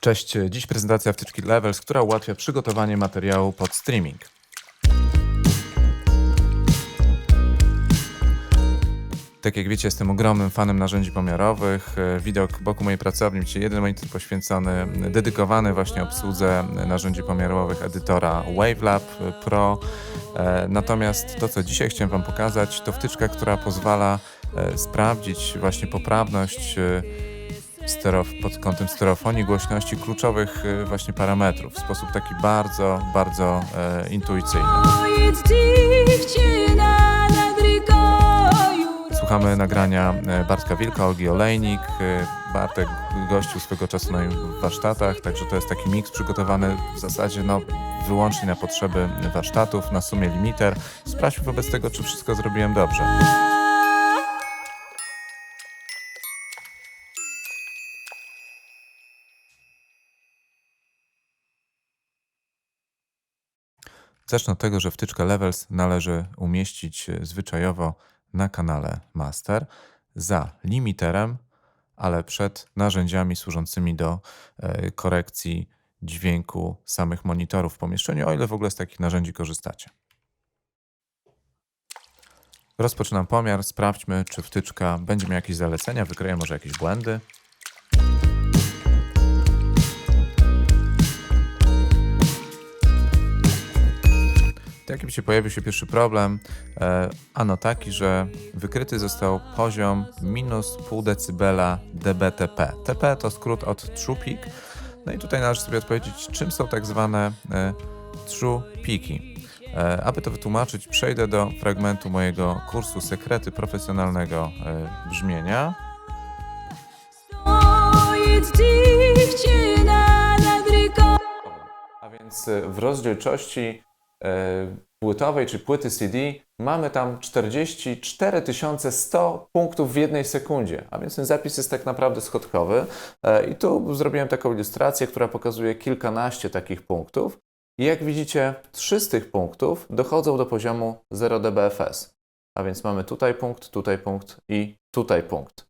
Cześć, dziś prezentacja wtyczki Levels, która ułatwia przygotowanie materiału pod streaming. Tak jak wiecie, jestem ogromnym fanem narzędzi pomiarowych. E, Widok boku mojej pracowni, czyli jeden monitor poświęcony, dedykowany właśnie obsłudze narzędzi pomiarowych edytora Wavelab Pro. E, Natomiast to, co dzisiaj chciałem Wam pokazać, to wtyczka, która pozwala e, sprawdzić właśnie poprawność stereof- pod kątem stereofonii głośności kluczowych e, właśnie parametrów w sposób taki bardzo, bardzo e, intuicyjny. Słuchamy nagrania e, Bartka Wilka, Olgi Olejnik. E, Bartek gościł swego czasu na warsztatach, także to jest taki miks przygotowany w zasadzie no, wyłącznie na potrzeby warsztatów, na sumie limiter. Sprawdźmy wobec tego, czy wszystko zrobiłem dobrze. Zacznę od tego, że wtyczkę Levels należy umieścić e, zwyczajowo na kanale Master za limiterem, ale przed narzędziami służącymi do e, korekcji dźwięku samych monitorów w pomieszczeniu, o ile w ogóle z takich narzędzi korzystacie. Rozpoczynam pomiar, sprawdźmy, czy wtyczka będzie miała jakieś zalecenia, wykryję może jakieś błędy. Tak jak widzicie, pojawił się pierwszy problem. E, ano taki, że wykryty został poziom minus pół decybela dBTP. TP to skrót od True Peak. No i tutaj należy sobie odpowiedzieć, czym są tak zwane e, True Peaki. E, aby to wytłumaczyć, przejdę do fragmentu mojego kursu Sekrety Profesjonalnego Brzmienia. A więc w rozdzielczości płytowej czy płyty CD mamy tam 44 100 punktów w jednej sekundzie. A więc ten zapis jest tak naprawdę schodkowy. E, I tu zrobiłem taką ilustrację, która pokazuje kilkanaście takich punktów. I jak widzicie, trzy z tych punktów dochodzą do poziomu 0 dBFS. A więc mamy tutaj punkt, tutaj punkt i tutaj punkt.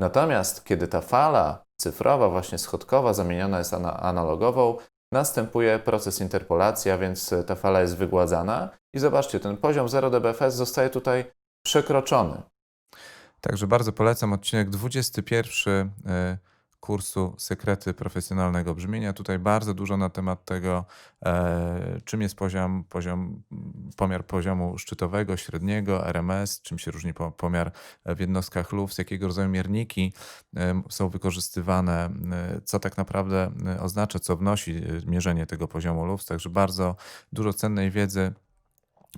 Natomiast kiedy ta fala cyfrowa, właśnie schodkowa, zamieniona jest na analogową, następuje proces interpolacji, a więc ta fala jest wygładzana. I zobaczcie, ten poziom 0 dBFS zostaje tutaj przekroczony. Także bardzo polecam odcinek 21 e, kursu Sekrety Profesjonalnego Brzmienia. Tutaj bardzo dużo na temat tego, e, czym jest poziom, poziom, pomiar poziomu szczytowego, średniego, RMS, czym się różni po, pomiar w jednostkach LUFS, jakiego rodzaju mierniki em, są wykorzystywane, e, co tak naprawdę e, oznacza, co wnosi e, mierzenie tego poziomu LUFS. Także bardzo dużo cennej wiedzy.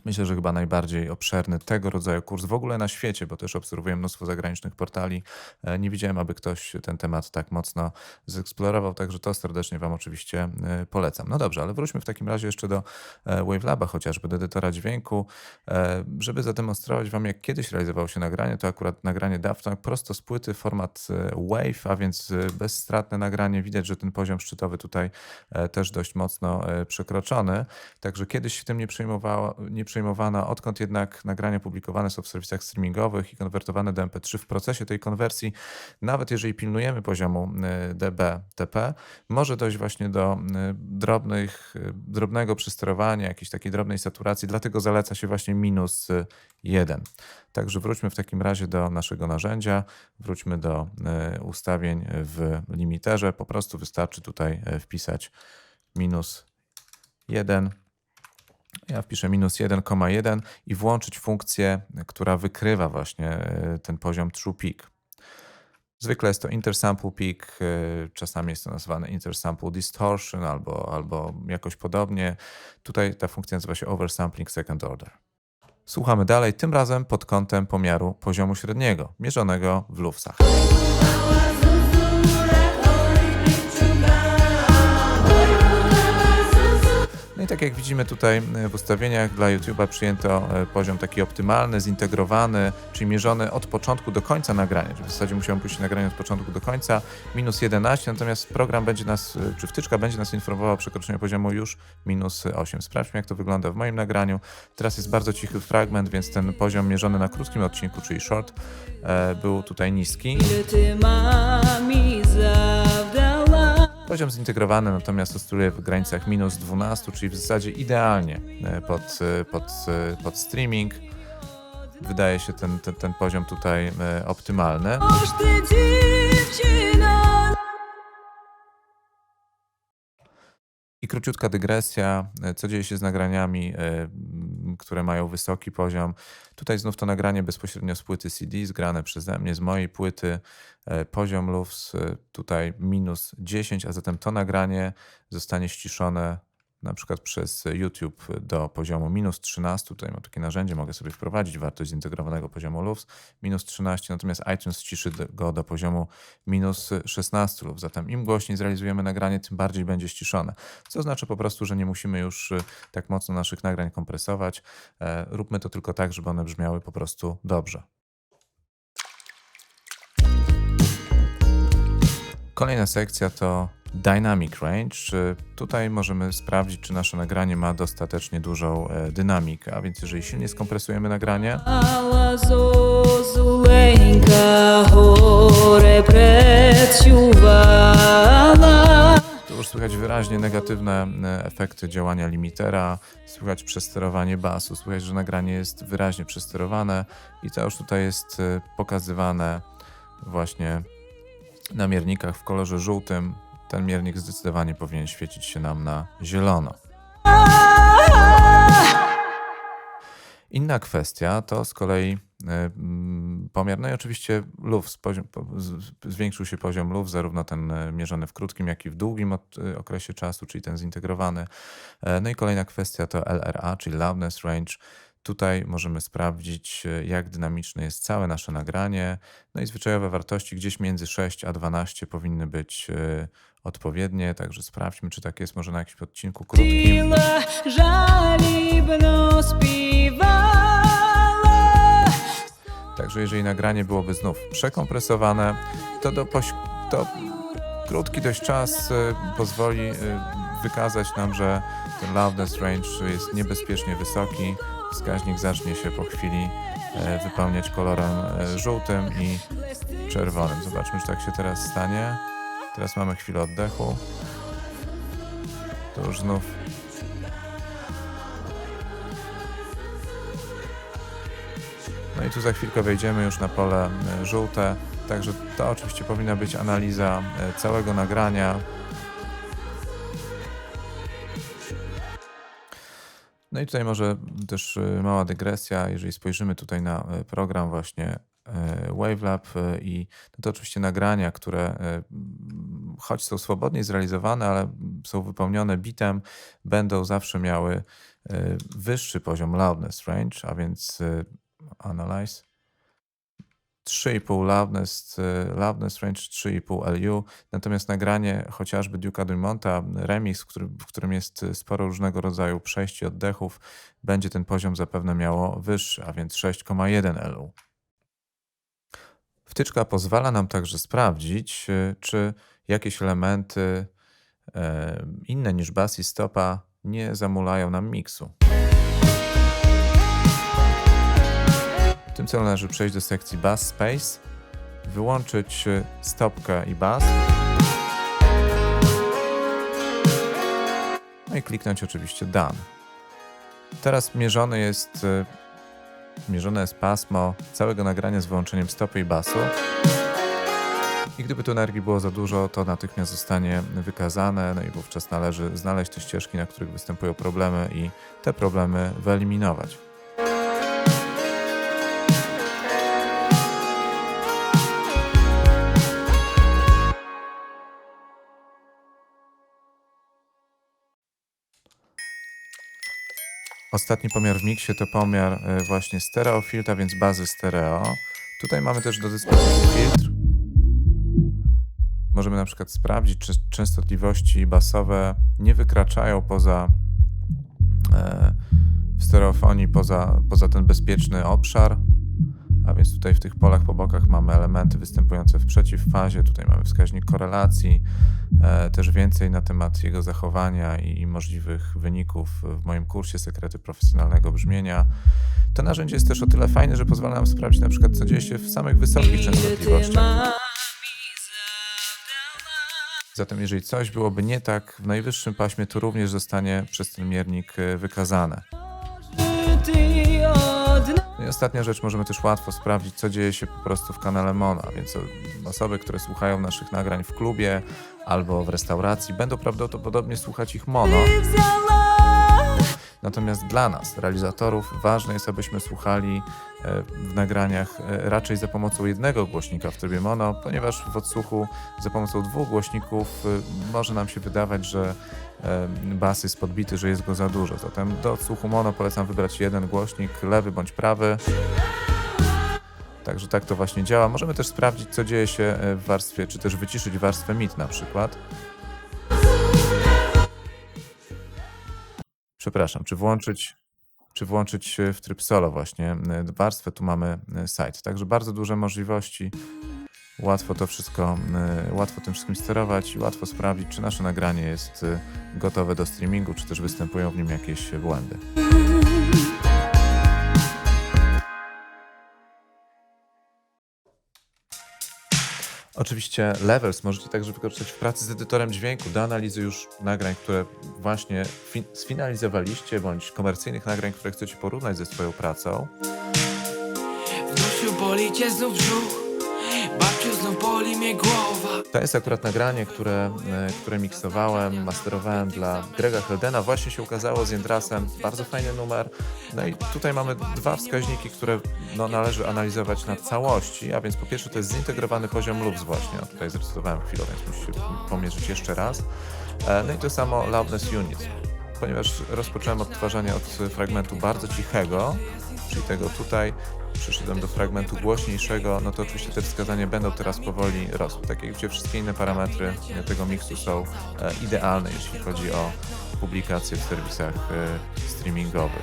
Myślę, że chyba najbardziej obszerny tego rodzaju kurs w ogóle na świecie, bo też obserwuję mnóstwo zagranicznych portali. E, Nie widziałem, aby ktoś ten temat tak mocno zeksplorował, także to serdecznie Wam oczywiście e, polecam. No dobrze, ale wróćmy w takim razie jeszcze do e, Wavelaba, chociażby do edytora dźwięku. Żeby zademonstrować Wam, jak kiedyś realizowało się nagranie, to akurat nagranie Daft Punk prosto z płyty, format Wave, a więc bezstratne nagranie. Widać, że ten poziom szczytowy tutaj też dość mocno przekroczony. Także kiedyś się tym nie, przejmowało, nie przejmowano, odkąd jednak nagrania publikowane są w serwisach streamingowych i konwertowane do MP3 w procesie tej konwersji, nawet jeżeli pilnujemy poziomu e, dB-TP, może dojść właśnie do e, drobnych, e, drobnego przysterowania, jakiejś takiej drobnej saturacji, dlatego zaleca się właśnie minus e, 1. Także wróćmy w takim razie do naszego narzędzia, wróćmy do ustawień w limiterze, po prostu wystarczy tutaj wpisać minus 1. Ja wpiszę minus 1,1 i włączyć funkcję, która wykrywa właśnie e, ten poziom True Peak. Zwykle jest to intersample peak, e, czasami jest to nazywane intersample distortion albo, albo jakoś podobnie. Tutaj ta funkcja nazywa się oversampling second order. Słuchamy dalej, tym razem pod kątem pomiaru poziomu średniego, mierzonego w lufsach. Tak jak widzimy tutaj e, w ustawieniach dla YouTube'a przyjęto e, poziom taki optymalny, zintegrowany, czyli mierzony od początku do końca nagrania. W zasadzie musiałem puścić nagranie od początku do końca, minus 11, natomiast program będzie nas, e, czy wtyczka będzie nas informowała o przekroczeniu poziomu już minus 8. Sprawdźmy jak to wygląda w moim nagraniu. Teraz jest bardzo cichy fragment, więc ten poziom mierzony na krótkim odcinku, czyli short, był tutaj niski. Ile ty mami? poziom zintegrowany natomiast oscyluje w granicach minus 12, czyli w zasadzie idealnie e, pod, e, pod, e, pod streaming. Wydaje się ten, ten, ten poziom tutaj optymalny. I króciutka dygresja, co dzieje się z nagraniami które mają wysoki poziom. Tutaj znów to nagranie bezpośrednio z płyty CD, zgrane przeze mnie, z mojej płyty. E, Poziom LUFS tutaj minus 10, a zatem to nagranie zostanie ściszone na przykład przez YouTube do poziomu minus 13. Tutaj mam takie narzędzie, mogę sobie wprowadzić wartość zintegrowanego poziomu LUFS minus 13, natomiast iTunes ściszy do- go do poziomu minus 16 LUFS. Zatem im głośniej zrealizujemy nagranie, tym bardziej będzie ściszone. Co oznacza po prostu, że nie musimy już y, tak mocno naszych nagrań kompresować. E, Róbmy to tylko tak, żeby one brzmiały po prostu dobrze. Kolejna sekcja to Dynamic Range. Tutaj możemy sprawdzić, czy nasze nagranie ma dostatecznie dużą e, dynamikę, a więc jeżeli silnie skompresujemy nagranie, to już słychać wyraźnie negatywne e, efekty działania limitera, słychać przesterowanie basu, słychać, że nagranie jest wyraźnie przesterowane i to już tutaj jest e, pokazywane właśnie na miernikach w kolorze żółtym, ten miernik zdecydowanie powinien świecić się nam na zielono. Inna kwestia to z kolei e, mm, pomiar. No i oczywiście luf, zwiększył się poziom luf, zarówno ten e, mierzony w krótkim, jak i w długim e, okresie czasu, czyli ten zintegrowany. No i kolejna kwestia to LRA, czyli Loudness Range. Tutaj możemy sprawdzić, jak dynamiczne jest całe nasze nagranie. No i zwyczajowe wartości gdzieś między 6 a 12 powinny być odpowiednie, także sprawdźmy, czy tak jest może na jakimś odcinku krótkim. Także jeżeli nagranie byłoby znów przekompresowane, to, do poś... to krótki dość czas y, pozwoli y, wykazać nam, że ten loudness range jest niebezpiecznie wysoki. Wskaźnik zacznie się po chwili e, wypełniać kolorem e, żółtym i czerwonym. Zobaczmy, czy tak się teraz stanie. Teraz mamy chwilę oddechu. To już znów No i tu za chwilkę wejdziemy już na pole e, żółte. Także to oczywiście powinna być analiza e, całego nagrania. No i tutaj może też e, mała dygresja, jeżeli spojrzymy tutaj na program właśnie Wavelab e, i no to oczywiście nagrania, które e, choć są swobodnie zrealizowane, ale są wypełnione bitem, będą zawsze miały e, wyższy poziom loudness range, a więc e, Analyze. 3,5 loudness, loudness range 3,5 LU, natomiast nagranie chociażby Duke'a Dumonta, remix, w którym, w którym jest sporo różnego rodzaju przejść i oddechów, będzie ten poziom zapewne miało wyższy, a więc 6,1 LU. Wtyczka pozwala nam także sprawdzić, y, czy jakieś elementy e, inne niż bas i stopa nie zamulają nam miksu. W tym celu należy przejść do sekcji Bass Space, wyłączyć y, stopkę i bass. No i kliknąć oczywiście Done. Teraz mierzone jest, y, mierzone jest pasmo całego nagrania z wyłączeniem stopy i basu. I gdyby tu energii było za dużo, to natychmiast zostanie wykazane, no i wówczas należy znaleźć te ścieżki, na których występują problemy i te problemy wyeliminować. Ostatni pomiar w miksie to pomiar e, właśnie stereo filtra, więc bazy stereo. Tutaj mamy też do dyspozycji filtr. Możemy na przykład sprawdzić, czy częstotliwości basowe nie wykraczają poza e, w stereofonii, poza, poza ten bezpieczny obszar. A więc tutaj w tych polach po bokach mamy elementy występujące w przeciwfazie. Tutaj mamy wskaźnik korelacji, e, też więcej na temat jego zachowania i, i możliwych wyników w moim kursie Sekrety Profesjonalnego Brzmienia. To narzędzie jest też o tyle fajne, że pozwala nam sprawdzić na przykład, co dzieje się w samych wysokich częstotliwościach. Zatem jeżeli coś byłoby nie tak w najwyższym paśmie, to również zostanie przez ten miernik e, wykazane. I ostatnia rzecz, możemy też łatwo sprawdzić, co dzieje się po prostu w kanale Mono, a więc osoby, które słuchają naszych nagrań w klubie albo w restauracji, będą prawdopodobnie słuchać ich mono. Natomiast dla nas, realizatorów, ważne jest, abyśmy słuchali e, w nagraniach e, raczej za pomocą jednego głośnika w trybie mono, ponieważ w odsłuchu za pomocą dwóch głośników e, może nam się wydawać, że bas jest podbity, że jest go za dużo. Zatem do odsłuchu mono polecam wybrać jeden głośnik, lewy bądź prawy. Także tak to właśnie działa. Możemy też sprawdzić, co dzieje się w warstwie, czy też wyciszyć warstwę mid na przykład. Przepraszam, czy włączyć, czy włączyć w tryb solo właśnie e, warstwę, tu mamy e, site. Także bardzo duże możliwości, łatwo to wszystko, e, łatwo tym wszystkim sterować i łatwo sprawdzić, czy nasze nagranie jest gotowe do streamingu, czy też występują w nim jakieś błędy. Oczywiście Levels możecie także wykorzystać w pracy z edytorem dźwięku do analizy już nagrań, które właśnie fi- sfinalizowaliście, bądź komercyjnych nagrań, które chcecie porównać ze swoją pracą. Wnusiu boli cię znów brzuch Babciu znów boli mnie głowa To jest akurat nagranie, które, e, które miksowałem, masterowałem dla Grega Heldena. Właśnie się ukazało z Jendrasem. Bardzo fajny numer. No i tutaj mamy dwa wskaźniki, które no, należy analizować na całości. A więc po pierwsze to jest zintegrowany poziom loops właśnie. No, tutaj zrecytowałem chwilę, więc musicie pomierzyć jeszcze raz. E, No i to samo loudness unit. Ponieważ rozpocząłem odtwarzanie od fragmentu bardzo cichego, czyli tego tutaj, przeszedłem do fragmentu głośniejszego, no to oczywiście te wskazania będą teraz powoli rosły. Tak jak gdzie wszystkie inne parametry tego miksu są e, idealne, jeśli chodzi o publikacje w serwisach e, streamingowych.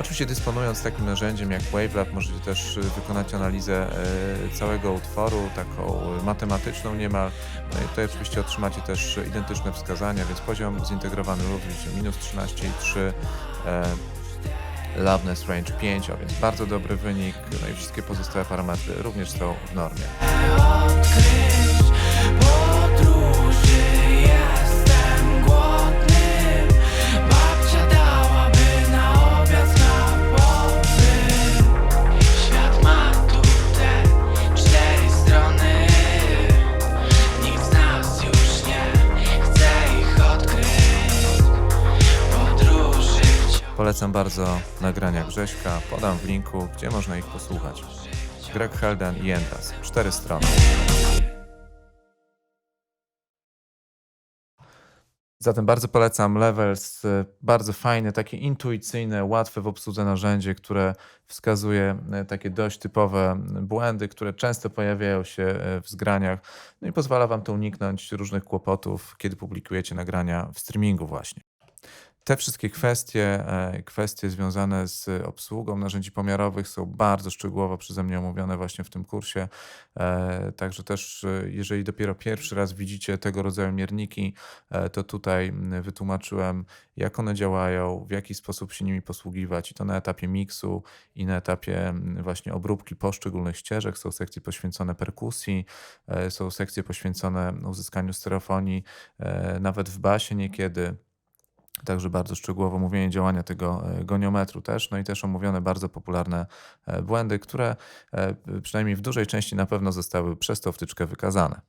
Oczywiście dysponując takim narzędziem jak Wavelab możecie też y, wykonać analizę e, całego utworu, taką matematyczną niemal. No i tutaj oczywiście otrzymacie też identyczne wskazania, więc poziom zintegrowany widzicie minus 13,3 e, Loudness Range 5, a więc bardzo dobry wynik. No i wszystkie pozostałe parametry również są w normie. Polecam bardzo nagrania Grześka, podam w linku, gdzie można ich posłuchać. Greg Helden i Endras, cztery strony. Zatem bardzo polecam Levels, y, bardzo fajne, takie intuicyjne, łatwe w obsłudze narzędzie, które wskazuje y, takie dość typowe błędy, które często pojawiają się y, w zgraniach, no i pozwala Wam to uniknąć różnych kłopotów, kiedy publikujecie nagrania w streamingu właśnie. Te wszystkie kwestie, e, kwestie związane z obsługą narzędzi pomiarowych są bardzo szczegółowo przeze mnie omówione właśnie w tym kursie. E, Także też, e, jeżeli dopiero pierwszy raz widzicie tego rodzaju mierniki, to tutaj wytłumaczyłem, jak one działają, w jaki sposób się nimi posługiwać, i to na etapie miksu, i na etapie właśnie obróbki poszczególnych ścieżek. Są sekcje poświęcone perkusji, są sekcje poświęcone uzyskaniu stereofonii, e, nawet w basie niekiedy. Także bardzo szczegółowo omówienie działania tego e, goniometru też, no i też omówione bardzo popularne e, błędy, które e, przynajmniej w dużej części na pewno zostały przez tą wtyczkę wykazane.